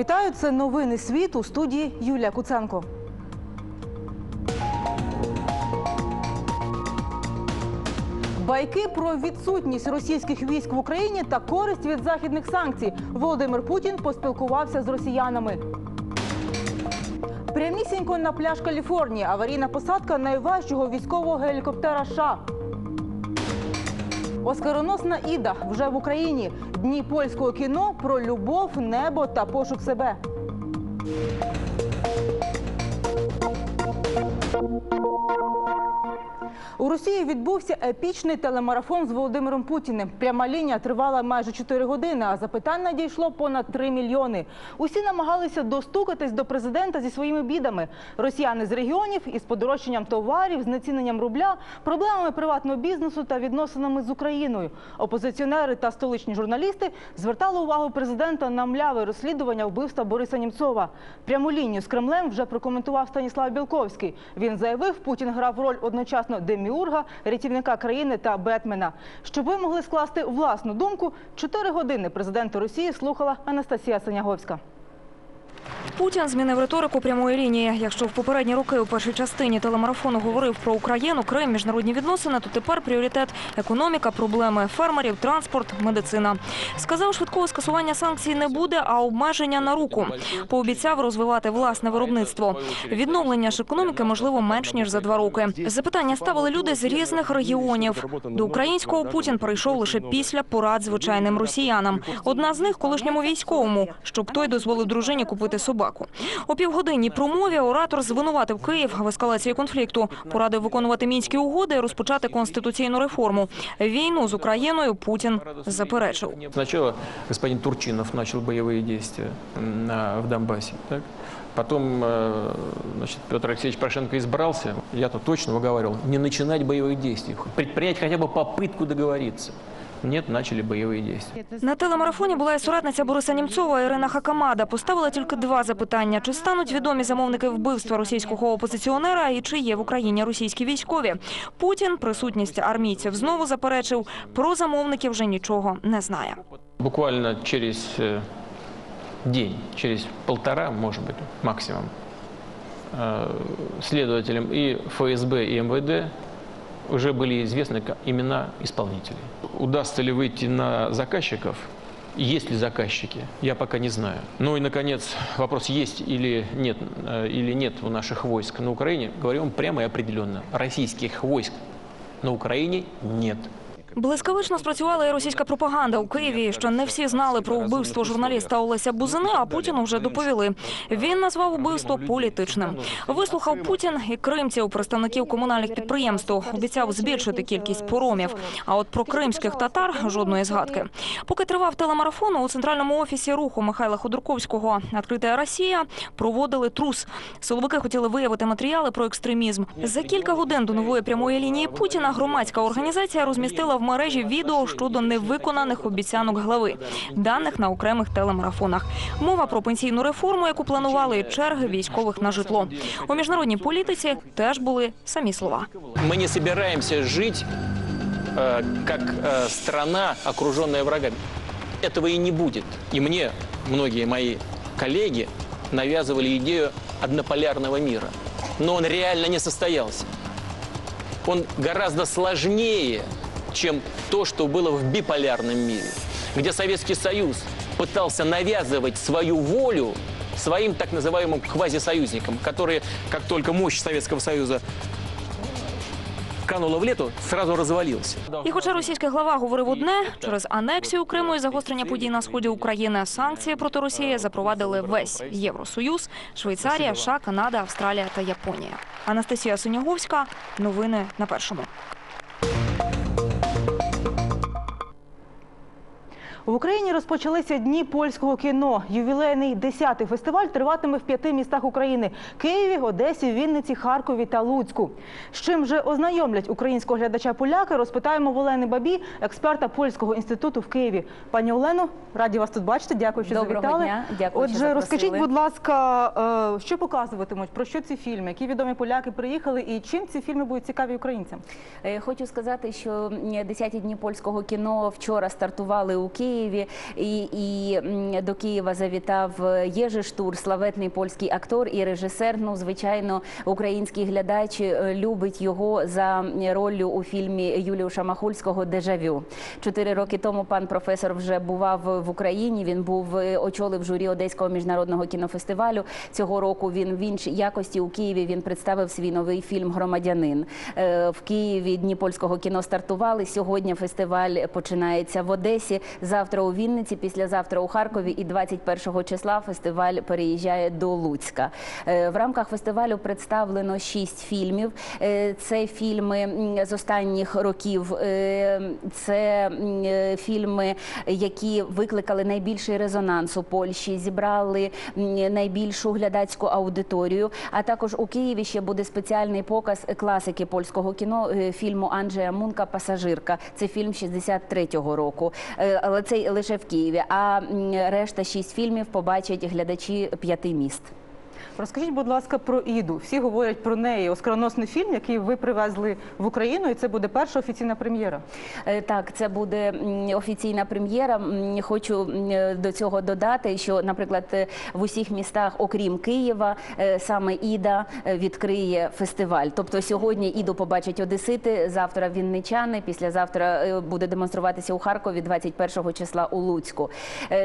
Вітаю, це новини світ у студії Юлія Куценко. Байки про відсутність російських військ в Україні та користь від західних санкцій. Володимир Путін поспілкувався з росіянами. Прямісінько на пляж Каліфорнії аварійна посадка найважчого військового гелікоптера США. Оскароносна Іда вже в Україні. Дні польського кіно про любов, небо та пошук себе. У Росії відбувся епічний телемарафон з Володимиром Путіним. Пряма лінія тривала майже 4 години, а запитань надійшло понад 3 мільйони. Усі намагалися достукатись до президента зі своїми бідами. Росіяни з регіонів із подорожчанням товарів, знеціненням рубля, проблемами приватного бізнесу та відносинами з Україною. Опозиціонери та столичні журналісти звертали увагу президента на мляве розслідування вбивства Бориса Німцова. Пряму лінію з Кремлем вже прокоментував Станіслав Білковський. Він заявив, Путін грав роль одночасно деміурга, рятівника країни та Бетмена. Щоб ви могли скласти власну думку, чотири години президента Росії слухала Анастасія Саняговська. Путін змінив риторику прямої лінії. Якщо в попередні роки у першій частині телемарафону говорив про Україну, Крим, міжнародні відносини, то тепер пріоритет економіка, проблеми фермерів, транспорт, медицина. Сказав, швидкого скасування санкцій не буде, а обмеження на руку. Пообіцяв розвивати власне виробництво. Відновлення ж економіки можливо менш ніж за два роки. Запитання ставили люди з різних регіонів. До українського Путін прийшов лише після порад звичайним росіянам. Одна з них колишньому військовому, щоб той дозволив дружині купити собаку. У півгодинній промові оратор звинуватив Київ в ескалації конфлікту, порадив виконувати мінські угоди і розпочати конституційну реформу. Війну з Україною Путін заперечив. Сначала господин Турчинов начал боевые действия м, на- в Донбассе. Так? Потом э, значит, Петр Алексеевич Порошенко избрался. Я-то точно уговаривал не начинать боевых действий, предпринять хотя бы попытку договориться. Нет, начали боевые действия. На телемарафоні була і соратниця Бориса Німцова Ірина Хакамада. Поставила тільки два запитання: чи стануть відомі замовники вбивства російського опозиціонера і чи є в Україні російські військові? Путін присутність армійців знову заперечив. Про замовників вже нічого не знає. Буквально через э, день, через полтора, может быть, максимум, э, следователям и ФСБ, и МВД Уже были известны имена исполнителей. Удастся ли выйти на заказчиков? Есть ли заказчики? Я пока не знаю. Ну и, наконец, вопрос, есть или нет, э, или нет у наших войск на Украине. Говорю вам прямо и определенно. Российских войск на Украине нет. Блискавично спрацювала і російська пропаганда у Києві. Що не всі знали про вбивство журналіста Олеся Бузини, а Путіну вже доповіли. Він назвав вбивство політичним. Вислухав Путін і кримців, представників комунальних підприємств. Обіцяв збільшити кількість поромів. А от про кримських татар жодної згадки. Поки тривав телемарафон у центральному офісі руху Михайла Ходорковського «Відкрита Росія проводили трус. Силовики хотіли виявити матеріали про екстремізм. За кілька годин до нової прямої лінії Путіна громадська організація розмістила в мережі відео щодо невиконаних обіцянок глави, даних на окремих телемарафонах. Мова про пенсійну реформу, яку планували, і черги військових на житло. У міжнародній політиці теж були самі слова. Мы не собираемся жить э, как э, страна, окруженная врагами. Этого и не будет. И мне многие мои коллеги навязывали идею однополярного мира. Но он реально не состоялся. Он гораздо сложнее, чем то, что было в биполярном мире, где Советский Союз пытался навязывать свою волю своим так называемым квазисоюзникам, которые, как только мощь Советского Союза канула в лету, сразу развалился. І хоча російський глава говорив одне, через анексію Криму і загострення подій на сході України санкції проти Росії запровадили весь Євросоюз, Швейцарія, США, Канада, Австралія та Японія. Анастасія Соняговська. Новини на першому. В Україні розпочалися дні польського кіно. Ювілейний 10-й фестиваль триватиме в п'яти містах України: Києві, Одесі, Вінниці, Харкові та Луцьку. З чим же ознайомлять українського глядача поляки, розпитаємо в Олени Бабі, експерта польського інституту в Києві. Пані Олено, раді вас тут бачити. Дякую, що Доброго завітали. дня. Дякую, що Отже, розкажіть, будь ласка, е, що показуватимуть, про що ці фільми, які відомі поляки приїхали, і чим ці фільми будуть цікаві українцям? Е, Хочу сказати, що м, 10 дні польського кіно вчора стартували у Києві. Києві. І, і до Києва завітав Єжи Штур, славетний польський актор і режисер. Ну, звичайно, український глядач е, любить його за роллю у фільмі Юліуша Махульського Дежавю. Чотири роки тому пан професор вже бував в Україні. Він був е, очолив журі Одеського міжнародного кінофестивалю. Цього року він в іншій якості у Києві він представив свій новий фільм Громадянин. Е, В Києві дні польського кіно стартували. Сьогодні фестиваль починається в Одесі. Завтра у Вінниці, післязавтра у Харкові і 21 числа фестиваль переїжджає до Луцька. Е, В рамках фестивалю представлено шість фільмів. Е, Це фільми з останніх років. Е, Це фільми, які викликали найбільший резонанс у Польщі, зібрали найбільшу глядацьку аудиторію. А також у Києві ще буде спеціальний показ класики польського кіно фільму Анджея Мунка Пасажирка. Це фільм 63-го року. Але це лише в Києві. А решта шість фільмів побачать глядачі п'яти міст. Розкажіть, будь ласка, про Іду. Всі говорять про неї. Оскароносний фільм, який ви привезли в Україну, і це буде перша офіційна прем'єра. Е, Так, це буде офіційна прем'єра. Хочу до цього додати, що, наприклад, е, в усіх містах, окрім Києва, е, саме Іда відкриє фестиваль. Тобто сьогодні Іду побачать одесити, завтра вінничани, післязавтра буде демонструватися у Харкові 21 числа у Луцьку.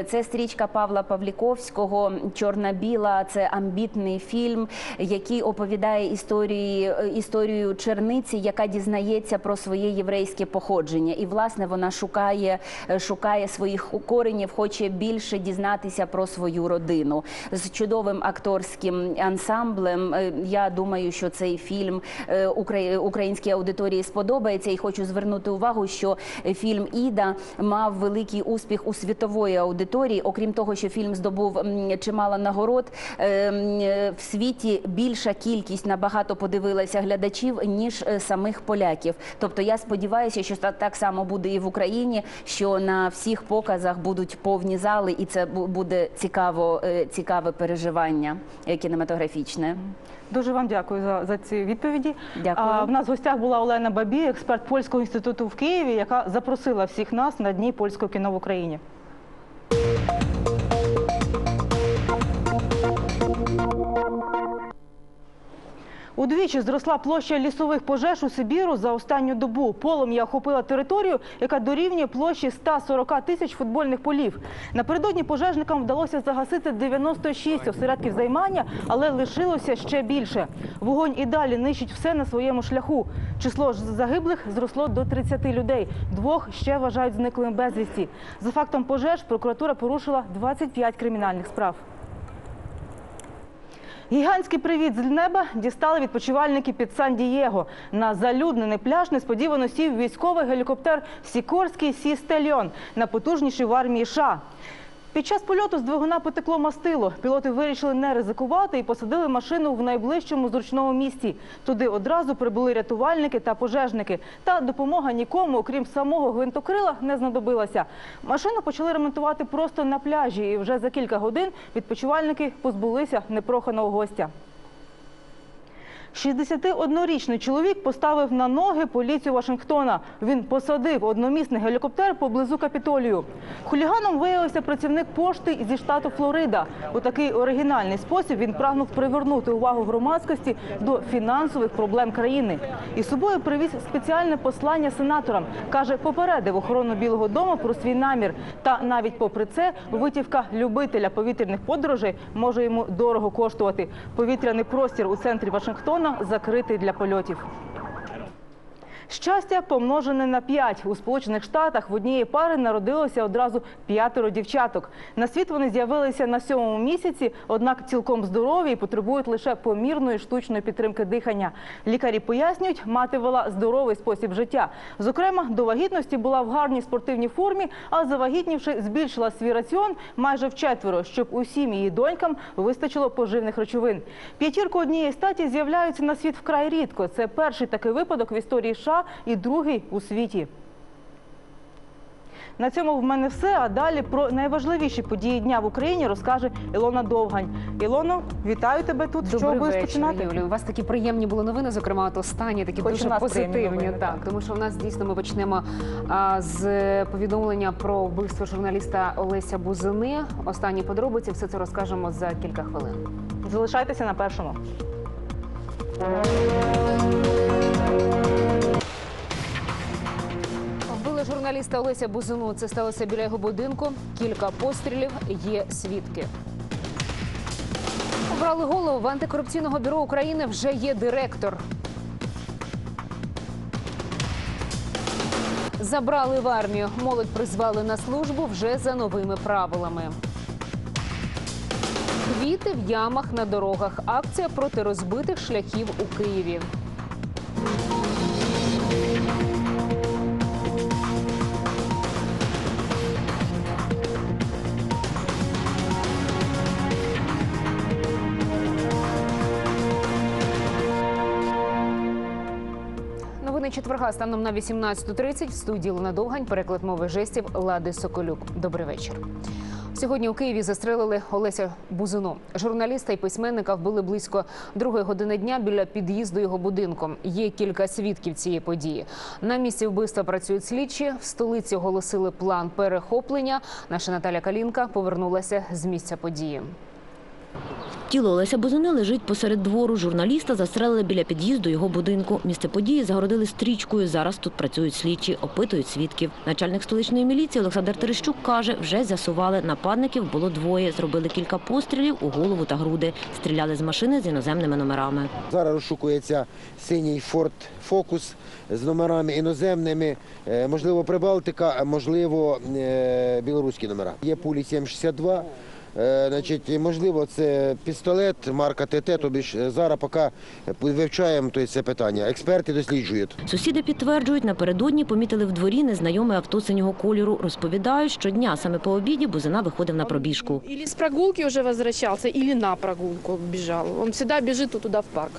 Це стрічка Павла Павліковського Чорна-біла. Це амбітний фільм, який оповідає історії, е, історію черниці, яка дізнається про своє єврейське походження. І власне вона шукає, е, шукає своїх коренів, хоче більше дізнатися про свою родину з чудовим акторським ансамблем. Е, Я думаю, що цей фільм українській аудиторії сподобається. І хочу звернути увагу, що фільм Іда мав великий успіх у світової аудиторії. Окрім того, що фільм здобув чимало нагород в світі більша кількість набагато подивилася глядачів ніж е, самих поляків. Тобто я сподіваюся, що та- так само буде і в Україні, що на всіх показах будуть повні зали, і це буде цікаво, е, цікаве переживання кінематографічне. Дуже вам дякую за, за ці відповіді. Дякую. А, в нас в гостях була Олена Бабі, експерт польського інституту в Києві, яка запросила всіх нас на дні польського кіно в Україні. Удвічі зросла площа лісових пожеж у Сибіру за останню добу. Полум'я охопила територію, яка дорівнює площі 140 тисяч футбольних полів. Напередодні пожежникам вдалося загасити 96 осередків займання, але лишилося ще більше. Вогонь і далі нищить все на своєму шляху. Число загиблих зросло до 30 людей. Двох ще вважають зниклими безвісті. За фактом пожеж прокуратура порушила 25 кримінальних справ. Гігантський привіт з неба дістали відпочивальники під Сан-Дієго. На залюднений пляж несподівано сів військовий гелікоптер Сікорський Сістельон на потужніший в армії США. Під час польоту з двигуна потекло мастило. Пілоти вирішили не ризикувати і посадили машину в найближчому зручному місці. Туди одразу прибули рятувальники та пожежники. Та допомога нікому, окрім самого гвинтокрила, не знадобилася. Машину почали ремонтувати просто на пляжі, і вже за кілька годин відпочивальники позбулися непроханого гостя. 61-річний чоловік поставив на ноги поліцію Вашингтона. Він посадив одномісний гелікоптер поблизу Капітолію. Хуліганом виявився працівник пошти зі штату Флорида. У такий оригінальний спосіб він прагнув привернути увагу громадськості до фінансових проблем країни. І собою привіз спеціальне послання сенаторам. Каже, попередив охорону Білого Дому про свій намір. Та навіть попри це, витівка любителя повітряних подорожей може йому дорого коштувати. Повітряний простір у центрі Вашингтона закритий для польотів. Щастя помножене на п'ять. У Сполучених Штатах в однієї пари народилося одразу п'ятеро дівчаток. На світ вони з'явилися на сьомому місяці, однак цілком здорові і потребують лише помірної штучної підтримки дихання. Лікарі пояснюють, мати вела здоровий спосіб життя. Зокрема, до вагітності була в гарній спортивній формі, а завагітнівши, збільшила свій раціон майже вчетверо, щоб усім її донькам вистачило поживних речовин. П'ятірку однієї статі з'являються на світ вкрай рідко. Це перший такий випадок в історії США і другий у світі. На цьому в мене все. А далі про найважливіші події дня в Україні розкаже Ілона Довгань. Ілоно, вітаю тебе тут. Добрий будеш вечір, починати? Юлі. У вас такі приємні були новини, зокрема, от останні такі Хоч дуже позитивні. новини, так, так. тому що в нас дійсно ми почнемо а, з повідомлення про вбивство журналіста Олеся Бузини. Останні подробиці все це розкажемо за кілька хвилин. Залишайтеся на першому. Журналіста Олеся Бузину. Це сталося біля його будинку. Кілька пострілів. Є свідки. Обрали голову в антикорупційного бюро України. Вже є директор. Забрали в армію. Молодь призвали на службу вже за новими правилами. Квіти в ямах на дорогах. Акція проти розбитих шляхів у Києві. Четверга станом на 18.30 в студії Луна Довгань, переклад мови жестів Лади Соколюк. Добрий вечір. Сьогодні у Києві застрелили Олеся Бузину. Журналіста і письменника вбили близько другої години дня біля під'їзду його будинку. Є кілька свідків цієї події. На місці вбивства працюють слідчі. В столиці оголосили план перехоплення. Наша Наталя Калінка повернулася з місця події. Тіло Олеся Бузини лежить посеред двору. Журналіста застрелили біля під'їзду його будинку. Місце події загородили стрічкою. Зараз тут працюють слідчі, опитують свідків. Начальник столичної міліції Олександр Терещук каже, вже з'ясували, нападників було двоє. Зробили кілька пострілів у голову та груди. Стріляли з машини з іноземними номерами. Зараз розшукується синій Ford Focus з номерами іноземними, е, можливо, Прибалтика, можливо, е, білоруські номера. Є пулі 7,62. е, Значить, можливо, це пістолет марка ТТ, тобі ж зараз поки вивчаємо то є це питання. Експерти досліджують. Сусіди підтверджують, напередодні помітили в дворі незнайоме авто синього кольору. Розповідають, щодня саме по обіді Бузина виходив на пробіжку. Или с прогулки уже возвращался, или на прогулку бежал. Он всегда бежит вот туда в парк.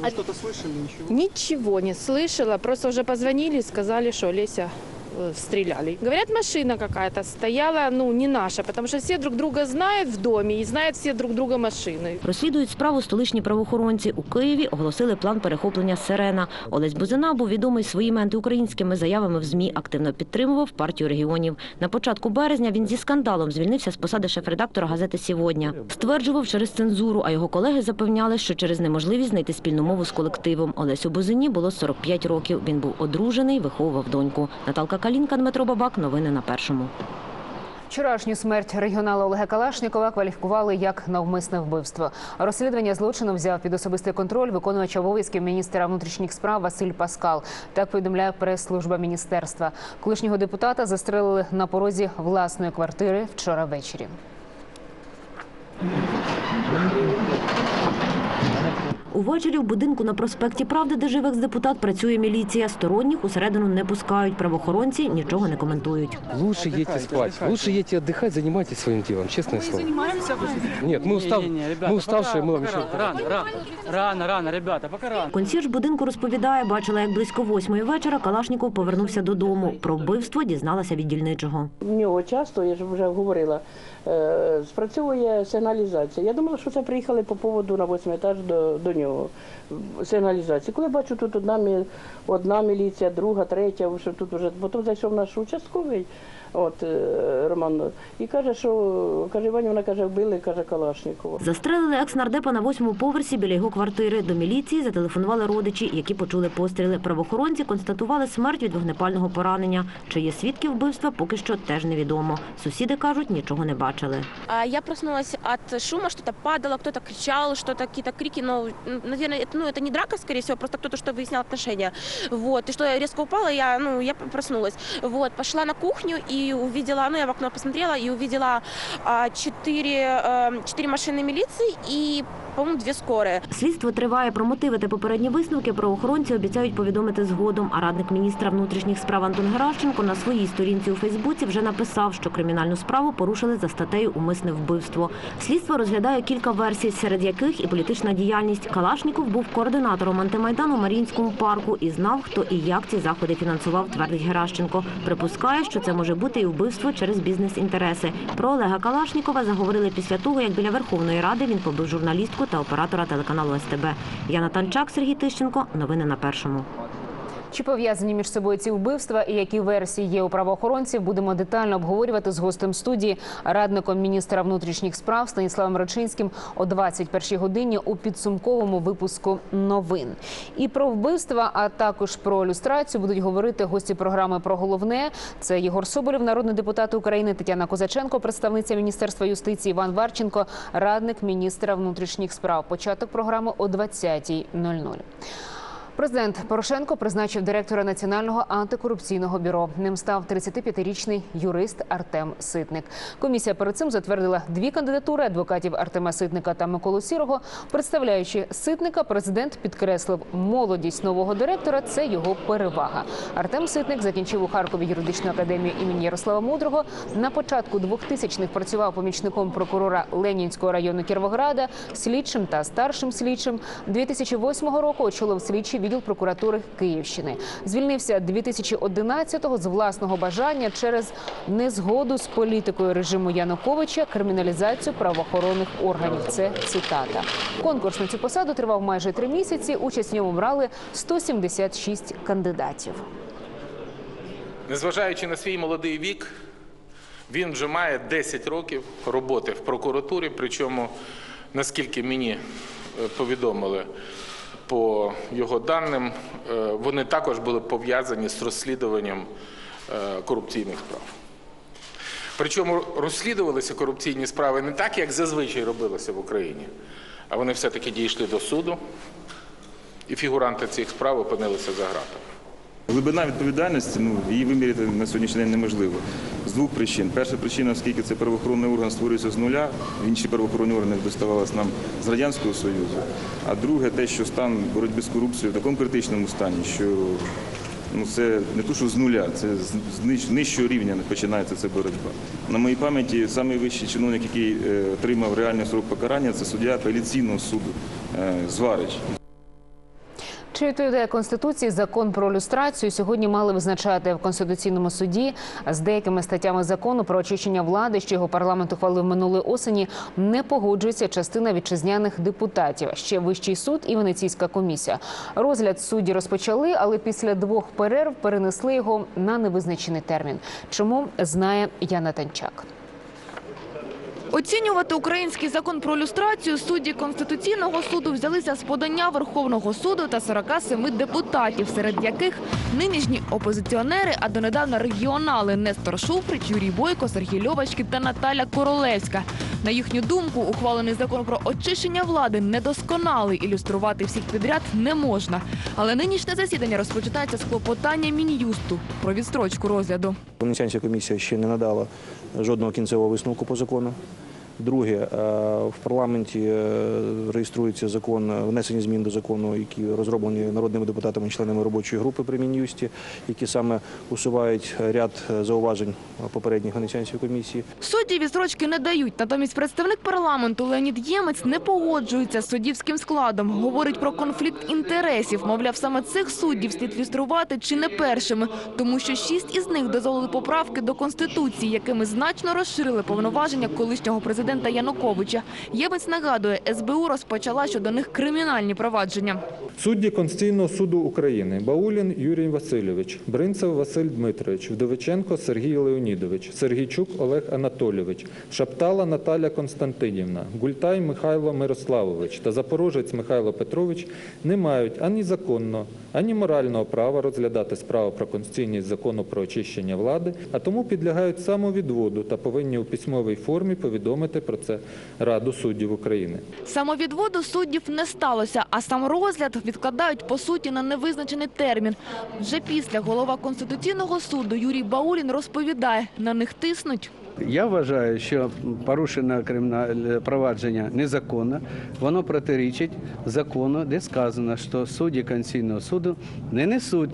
Вы что-то слышали? Ничего? Ничего не слышала, просто уже позвонили и сказали, что Леся э, стреляли. Говорят, машина какая-то стояла, ну, не наша, потому что все друг друга знают в доме и знают все друг друга машины. Розслідують справу столичні правоохоронці. У Києві оголосили план перехоплення «Сирена». Олесь Бузина був відомий своїми антиукраїнськими заявами в ЗМІ, активно підтримував партію регіонів. На початку березня він зі скандалом звільнився з посади шеф-редактора газети «Сьогодні». Стверджував через цензуру, а його колеги запевняли, що через неможливість знайти спільну мову з колективом. Олесю Бузині було 45 років. Він був одружений, виховував доньку. Наталка Калінка, Дмитро Бабак. Новини на першому. Вчорашню смерть регіонала Олега Калашнікова кваліфікували як навмисне вбивство. Розслідування злочину взяв під особистий контроль виконувач обов'язків міністра внутрішніх справ Василь Паскал. Так повідомляє прес-служба міністерства. Колишнього депутата застрелили на порозі власної квартири вчора ввечері. Увечері в будинку на проспекті Правди, де живе екс-депутат, працює міліція. Сторонніх усередину не пускають. Правоохоронці нічого не коментують. Лучше едьте спать, лучше едьте отдыхать, занимайтесь своим делом, честное слово. Нет, мы, устав... Не-не-не, ребята, мы уставшие, пока- мы вам пока еще... Рано, рано, рано, рано, ребята, пока рано. Консьєрж будинку розповідає, бачила, як близько восьмої вечора Калашніков повернувся додому. Про вбивство дізналася від дільничого. В нього часто, я ж вже говорила, е, спрацьовує сигналізація. Я думала, що це приїхали по поводу на восьмий етаж до, до нього. Сигналізації. Коли бачу, тут одна, одна міліція, друга, третя, що тут вже потім зайшов наш участковий, от е, Роман, і каже, що каже, Іванівна каже, вбили, каже Калашникова. Застрелили екс-нардепа на восьмому поверсі біля його квартири. До міліції зателефонували родичі, які почули постріли. Правоохоронці констатували смерть від вогнепального поранення. Чи є свідки вбивства, поки що теж невідомо. Сусіди кажуть, нічого не бачили. А Я проснулась от шума, что-то падало, кто-то кричал, что-то какие-то крики, но, м, наверное, это, ну, это не драка, скорее всего, просто кто-то что выяснял отношения. Вот, и что я резко упала, я, ну, я проснулась. Вот, пошла на кухню и увидела, ну, я в окно посмотрела и увидела а, четыре, э, четыре машины милиции и по-моему, две скорые. Слідство триває. Про мотиви та попередні висновки правоохоронці обіцяють повідомити згодом. А радник міністра внутрішніх справ Антон Геращенко на своїй сторінці у Фейсбуці вже написав, що кримінальну справу порушили за статтею Умисне вбивство. Слідство розглядає кілька версій, серед яких і політична діяльність. Калашніков був координатором антимайдану у Маріїнському парку і знав, хто і як ці заходи фінансував, твердить Геращенко. Припускає, що це може бути і вбивство через бізнес-інтереси. Про Олега Калашнікова заговорили після того, як біля Верховної Ради він побив журналістку та оператора телеканалу СТБ. Яна Танчак, Сергій Тищенко. Новини на першому. Чи пов'язані між собою ці вбивства і які версії є у правоохоронців, будемо детально обговорювати з гостем студії, радником міністра внутрішніх справ Станіславом Рачинським о 21 годині у підсумковому випуску новин. І про вбивства, а також про люстрацію будуть говорити гості програми про головне. Це Єгор Соболєв, народний депутат України, Тетяна Козаченко, представниця міністерства юстиції, Іван Варченко, радник міністра внутрішніх справ. Початок програми о 20.00. Президент Порошенко призначив директора Національного антикорупційного бюро. Ним став 35-річний юрист Артем Ситник. Комісія перед цим затвердила дві кандидатури адвокатів Артема Ситника та Миколу Сірого. Представляючи Ситника, президент підкреслив, молодість нового директора це його перевага. Артем Ситник закінчив у Харкові юридичну академію імені Ярослава Мудрого. На початку 2000-х працював помічником прокурора Ленінського району Кіровограда, слідчим та старшим слідчим. 2008 року очолив слідчий відділ прокуратури Київщини. Звільнився 2011-го з власного бажання через незгоду з політикою режиму Януковича, криміналізацію правоохоронних органів. Це цитата. Конкурс на цю посаду тривав майже три місяці. Участь в ньому брали 176 кандидатів. Незважаючи на свій молодий вік, він вже має 10 років роботи в прокуратурі. Причому, наскільки мені е, повідомили по його даним, е, вони також були пов'язані з розслідуванням е, корупційних справ. Причому розслідувалися корупційні справи не так, як зазвичай робилося в Україні, а вони все-таки дійшли до суду, і фігуранти цих справ опинилися за ґратами. Глибина відповідальності, ну її виміряти на сьогоднішній день неможливо. З двох причин. Перша причина, оскільки це правоохоронний орган створюється з нуля, інші правоохоронні органи доставалися нам з Радянського Союзу. А друге, те, що стан боротьби з корупцією в такому критичному стані, що ну, це не то, що з нуля, це з нижчого рівня починається ця боротьба. На моїй пам'яті найвищий чиновник, який е, отримав реальний срок покарання, це суддя апеляційного суду е, Зварич. Чи відповідає Конституції закон про люстрацію? Сьогодні мали визначати в Конституційному суді з деякими статтями закону про очищення влади, що його парламент ухвалив минулої осені, не погоджується частина вітчизняних депутатів. Ще вищий суд і Венеційська комісія. Розгляд судді розпочали, але після двох перерв перенесли його на невизначений термін. Чому знає Яна Танчак? Оцінювати український закон про люстрацію судді Конституційного суду взялися з подання Верховного суду та 47 депутатів, серед яких нинішні опозиціонери, а донедавна регіонали Нестор Шуфрич, Юрій Бойко, Сергій Льовочкін та Наталя Королевська. На їхню думку, ухвалений закон про очищення влади недосконалий, ілюструвати всіх підряд не можна. Але нинішнє засідання розпочинається з клопотання Мін'юсту про відстрочку розгляду. Венеціанська комісія ще не надала жодного кінцевого висновку по закону. Друге, е, в парламенті е, реєструється закон внесення змін до закону, які розроблені народними депутатами, членами робочої групи при Мін'юсті, які саме усувають ряд е, зауважень попередніх Венеціанської комісії. Судді відстрочки не дають. Натомість представник парламенту Леонід Ємець не погоджується з суддівським складом. Говорить про конфлікт інтересів. Мовляв, саме цих суддів слід люструвати чи не першими, тому що шість із них дозволили поправки до конституції, якими значно розширили повноваження колишнього президента Януковича. Ємець нагадує, СБУ розпочала щодо них кримінальні провадження. Судді Конституційного суду України Баулін Юрій Васильович, Бринцев Василь Дмитрович, Вдовиченко Сергій Леонідович, Сергійчук Олег Анатолійович, Шаптала Наталя Константинівна, Гультай Михайло Мирославович та Запорожець Михайло Петрович не мають ані законного, ані морального права розглядати справу про конституційність закону про очищення влади, а тому підлягають самовідводу та повинні у письмовій формі повідомити про це Раду суддів України. Самовідводу суддів не сталося, а сам розгляд відкладають по суті на невизначений термін. Вже після голова Конституційного суду Юрій Баулін розповідає, на них тиснуть. Я вважаю, що порушене кримінальне провадження незаконно. Воно протирічить закону, де сказано, що судді Конституційного суду не несуть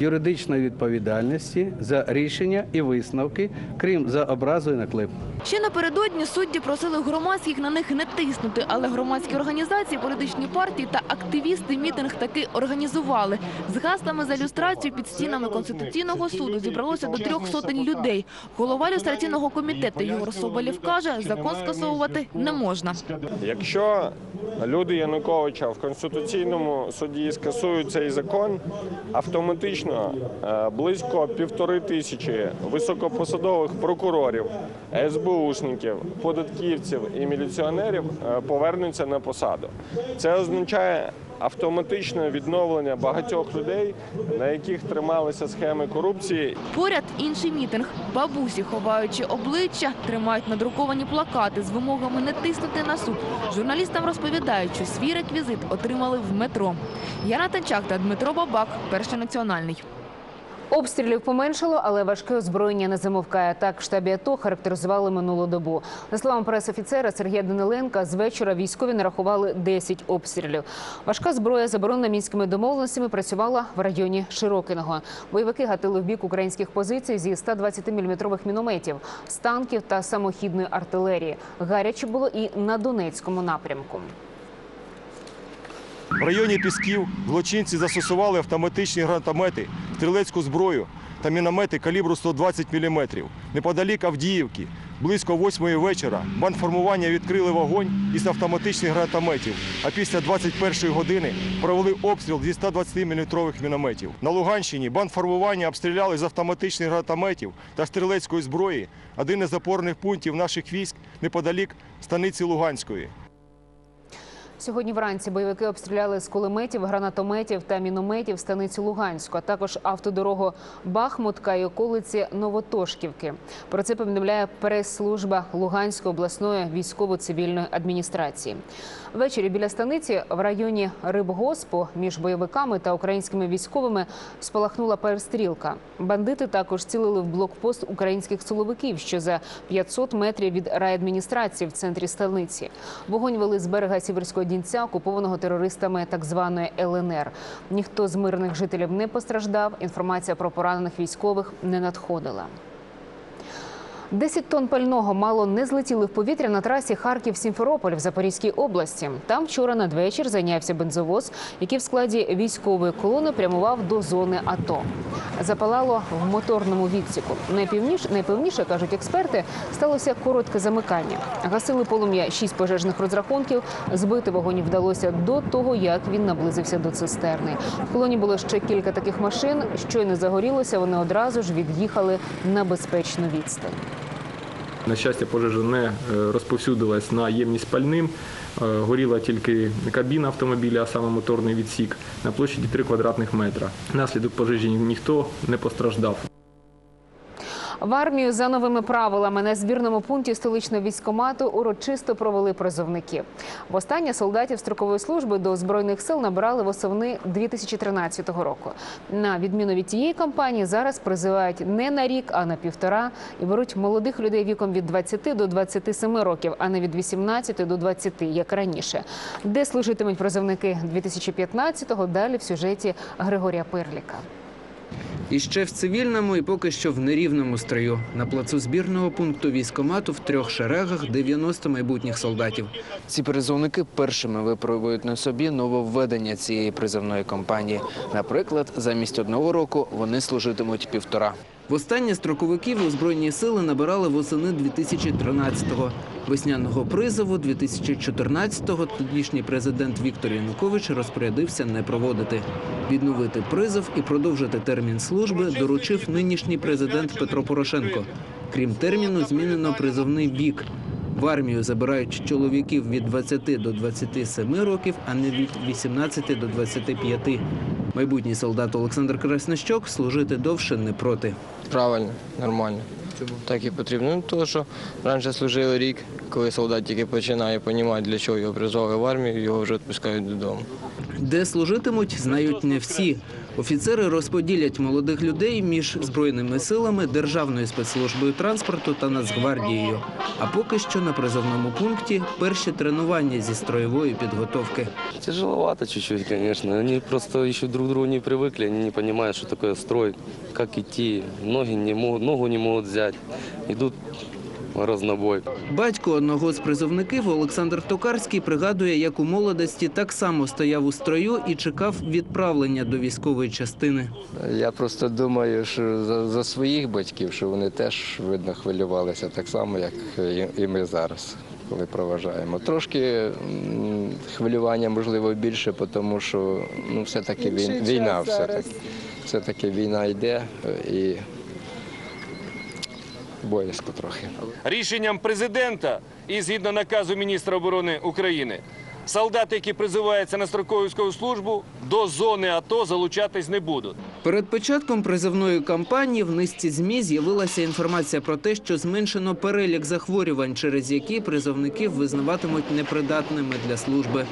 юридичної відповідальності за рішення і висновки, крім за образу і наклеп. Ще напередодні судді просили громадських на них не тиснути, але громадські організації, політичні партії та активісти мітинг таки організували. З гаслами за люстрацію під стінами Конституційного суду зібралося до трьох сотень людей. Голова люстраційного комітету Єгор Соболєв каже, закон скасовувати не можна. Якщо люди Януковича в Конституційному суді скасують цей закон, автоматично е, близько півтори тисячі високопосадових прокурорів, СБУшників, податківців і міліціонерів е, повернуться на посаду. Це означає автоматичне відновлення багатьох людей, на яких трималися схеми корупції Поряд інший мітинг. Бабусі, ховаючи обличчя, тримають надруковані плакати з вимогами не тиснути на суд. Журналістам розповідають, що свій реквізит отримали в метро. Яна Танчак та Дмитро Бабак, перший національний. Обстрілів поменшало, але важке озброєння не замовкає. Так в штабі АТО характеризували минулу добу. За словами прес-офіцера Сергія Даниленка, з вечора військові нарахували 10 обстрілів. Важка зброя, заборонена мінськими домовленостями, працювала в районі Широкиного. Бойовики гатили в бік українських позицій зі 120-мм мінометів, з танків та самохідної артилерії. Гаряче було і на Донецькому напрямку. В районі Пісків злочинці застосували автоматичні гранатомети, стрілецьку зброю та міномети калібру 120 мм. Неподалік Авдіївки, близько 8 вечора, бандформування відкрили вогонь із автоматичних гранатометів, а після 21 години провели обстріл зі 120-мм мінометів. На Луганщині бандформування обстріляли з автоматичних гранатометів та стрілецької зброї один із опорних пунктів наших військ неподалік станиці Луганської. Сьогодні вранці бойовики обстріляли з кулеметів, гранатометів та мінометів станицю Луганську, а також автодорогу Бахмутка і околиці Новотошківки. Про це повідомляє прес-служба Луганської обласної військово-цивільної адміністрації. Ввечері біля станиці в районі Рибгоспу між бойовиками та українськими військовими спалахнула перестрілка. Бандити також цілили в блокпост українських силовиків, що за 500 метрів від райадміністрації в центрі столиці. Вогонь вели з берега Сіверського Дінця, окупованого терористами так званої ЛНР. Ніхто з мирних жителів не постраждав. Інформація про поранених військових не надходила. 10 тонн пального мало не злетіли в повітря на трасі Харків-Сімферополь в Запорізькій області. Там вчора надвечір зайнявся бензовоз, який в складі військової колони прямував до зони АТО. Запалало в моторному відсіку. Найпевніше, найпевніше, кажуть експерти, сталося коротке замикання. Гасили полум'я шість пожежних розрахунків. Збити вогонь вдалося до того, як він наблизився до цистерни. В колоні було ще кілька таких машин. Щойно загорілося, вони одразу ж від'їхали на безпечну відстань. На щастя, пожежа не е, розповсюдилась на ємність пальним. Е, Горіла тільки кабіна автомобіля, а саме моторний відсік на площаді 3 квадратних метра. Наслідок пожежі ніхто не постраждав. В армію за новими правилами на збірному пункті столичного військкомату урочисто провели призовників. Востаннє солдатів строкової служби до збройних сил набирали восени 2013 року. На відміну від тієї кампанії, зараз призивають не на рік, а на півтора і беруть молодих людей віком від 20 до 27 років, а не від 18 до 20, як раніше. Де служитимуть призовники 2015-го, далі в сюжеті Григорія Пирліка. І ще в цивільному і поки що в нерівному строю. На плацу збірного пункту військомату в трьох шерегах 90 майбутніх солдатів. Ці призовники першими випробують на собі нововведення цієї призовної кампанії. Наприклад, замість одного року вони служитимуть півтора. Востаннє строковиків у Збройні сили набирали восени 2013-го. Весняного призову 2014-го тодішній президент Віктор Янукович розпорядився не проводити. Відновити призов і продовжити термін служби доручив нинішній президент Петро Порошенко. Крім терміну, змінено призовний вік. В армію забирають чоловіків від 20 до 27 років, а не від 18 до 25. Майбутній солдат Олександр Краснощок служити довше не проти. Правильно, нормально. Так і потрібно. Ну, тому що раніше служили рік, коли солдат тільки починає розуміти, для чого його призвали в армію, його вже відпускають додому. Де служитимуть, знають не всі. Офіцери розподілять молодих людей між збройними силами, Державною спецслужбою транспорту та Нацгвардією. А поки що на призовному пункті перші тренування зі строєвої підготовки. Тяжеловато чуть-чуть, конечно. Они просто еще друг другу не привыкли, они не понимают, что такое строй, как идти. Ноги не могут, ногу не могут взять. Идут в разнобой. Батько одного з призовників Олександр Токарський пригадує, як у молодості так само стояв у строю і чекав відправлення до військової частини. Я просто думаю, що за, за своїх батьків, що вони теж, видно, хвилювалися так само, як і, і ми зараз, коли проважаємо. Трошки хвилювання, можливо, більше, тому що ну, все-таки війн, війна, все-таки, все-таки війна йде е, і боязко трохи. Рішенням президента і згідно наказу міністра оборони України, солдати, які призиваються на строкову службу, до зони АТО залучатись не будуть. Перед початком призовної кампанії в низці ЗМІ з'явилася інформація про те, що зменшено перелік захворювань, через які призовників визнаватимуть непридатними для служби.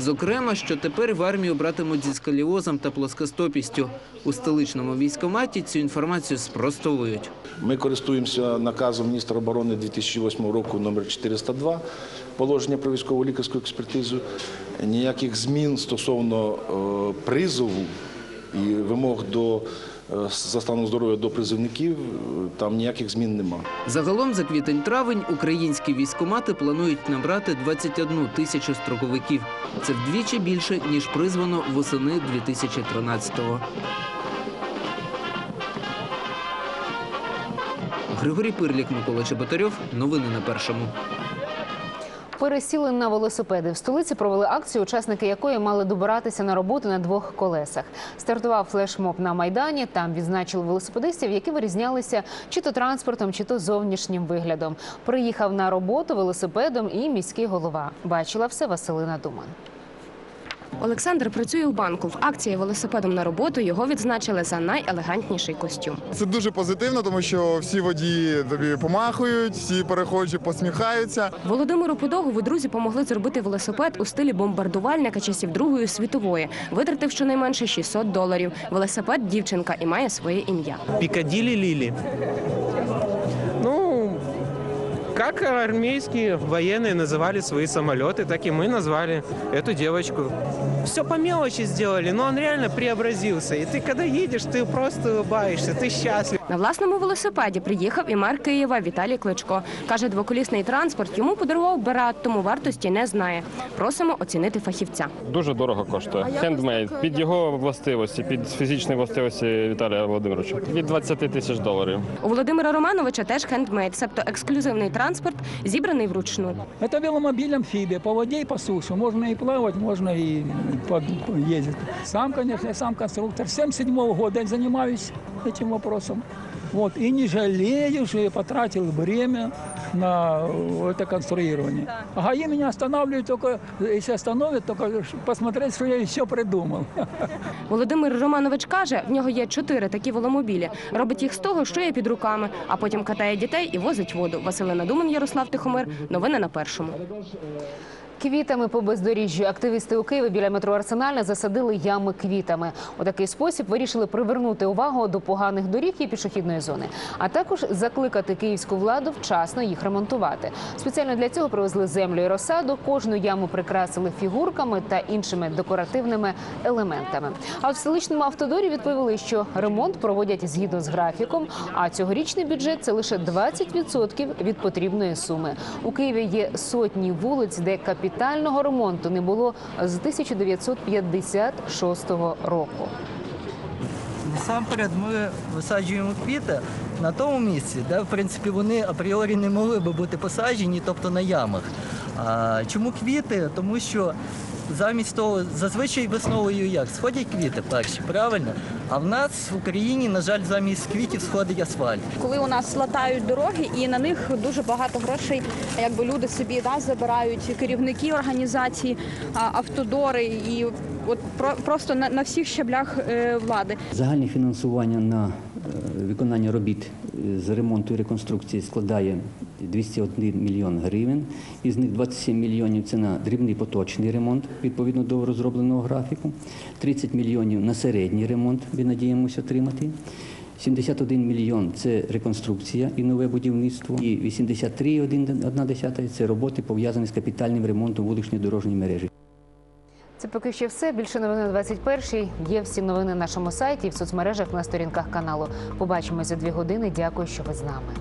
Зокрема, що тепер в армію братимуть зі сколіозом та плоскостопістю. У столичному військкоматі цю інформацію спростовують. Ми користуємося наказом міністра оборони 2008 року номер 402 положення про військово лікарську експертизу. Ніяких змін стосовно е, призову і вимог до е, за станом здоров'я до призовників е, там ніяких змін нема. Загалом за квітень-травень українські військкомати планують набрати 21 тисячу строковиків. Це вдвічі більше, ніж призвано восени 2013-го. Григорій Пирлік, Микола Чеботарьов. Новини на першому. Пересіли на велосипеди. В столиці провели акцію, учасники якої мали добиратися на роботу на двох колесах. Стартував флешмоб на майдані. Там відзначили велосипедистів, які вирізнялися чи то транспортом, чи то зовнішнім виглядом. Приїхав на роботу велосипедом і міський голова. Бачила все Василина Думан. Олександр працює у банку. В акції велосипедом на роботу його відзначили за найелегантніший костюм. Це дуже позитивно, тому що всі водії тобі помахують, всі перехожі посміхаються. Володимиру Подогову друзі помогли зробити велосипед у стилі бомбардувальника часів Другої світової, витратив щонайменше 600 доларів. Велосипед дівчинка і має своє ім'я. Пикадилли Лили. Как армейские военные называли свои самолеты, так и мы назвали эту девочку. Все по мелочи сделали, но он реально преобразился. И ты когда едешь, ты просто улыбаешься, ты счастлив. На власному велосипеді приїхав і мер Києва Віталій Кличко. Каже, двоколісний транспорт йому подарував брат, тому вартості не знає. Просимо оцінити фахівця. Дуже дорого коштує. Хендмейд під його властивості, під фізичні властивості Віталія Володимировича. Від 20 тисяч доларів. У Володимира Романовича теж хендмейд, себто ексклюзивний транспорт, зібраний вручну. Это веломобиль-амфибия, по воде и по суше. Можно и плавать, можно и по- ездить. Сам, конечно, я сам конструктор. С 77 года я занимаюсь этим вопросом. Вот. И не жалею, что я потратил время на э, это конструирование. А ГАИ меня останавливают только, если остановят, только посмотреть, что я еще придумал. Володимир Романович каже, в нього є чотири такі веломобілі. Робить їх з того, що є під руками, а потім катає дітей і возить воду. Василина Думан, Ярослав Тихомир. Новини на першому. Квітами по бездоріжжю активісти у Києві біля метро Арсенальне засадили ями квітами. У такий спосіб вирішили привернути увагу до поганих доріг і пішохідної зони, а також закликати київську владу вчасно їх ремонтувати. Спеціально для цього привезли землю і розсаду. Кожну яму прикрасили фігурками та іншими декоративними елементами. А в столичному автодорі відповіли, що ремонт проводять згідно з графіком. А цьогорічний бюджет це лише 20% від потрібної суми. У Києві є сотні вулиць, де капітального ремонту не було з 1956 року. Насамперед ми висаджуємо квіти на тому місці, де в принципі вони апріорі не могли би бути посаджені, тобто на ямах. А, чому квіти? Тому що замість того, зазвичай весною як сходять квіти перші, правильно? А в нас в Україні, на жаль, замість квітів сходить асфальт. коли у нас латають дороги, і на них дуже багато грошей, якби люди собі да, забирають керівники організацій, а, автодори і от про, просто на, на всіх щаблях е, влади. Загальне фінансування на виконання робіт е, з ремонту і реконструкції складає 201 мільйон гривень. Із них 27 мільйонів це на дрібний поточний ремонт відповідно до розробленого графіку, 30 мільйонів на середній ремонт. Ми надіємося отримати. 71 мільйон це реконструкція і нове будівництво, і 83,1 це роботи пов'язані з капітальним ремонтом вуличної дорожньої мережі. Це поки що все. Більше новини на 21-й. Є всі новини на нашому сайті і в соцмережах на сторінках каналу. Побачимося за дві години. Дякую, що ви з нами.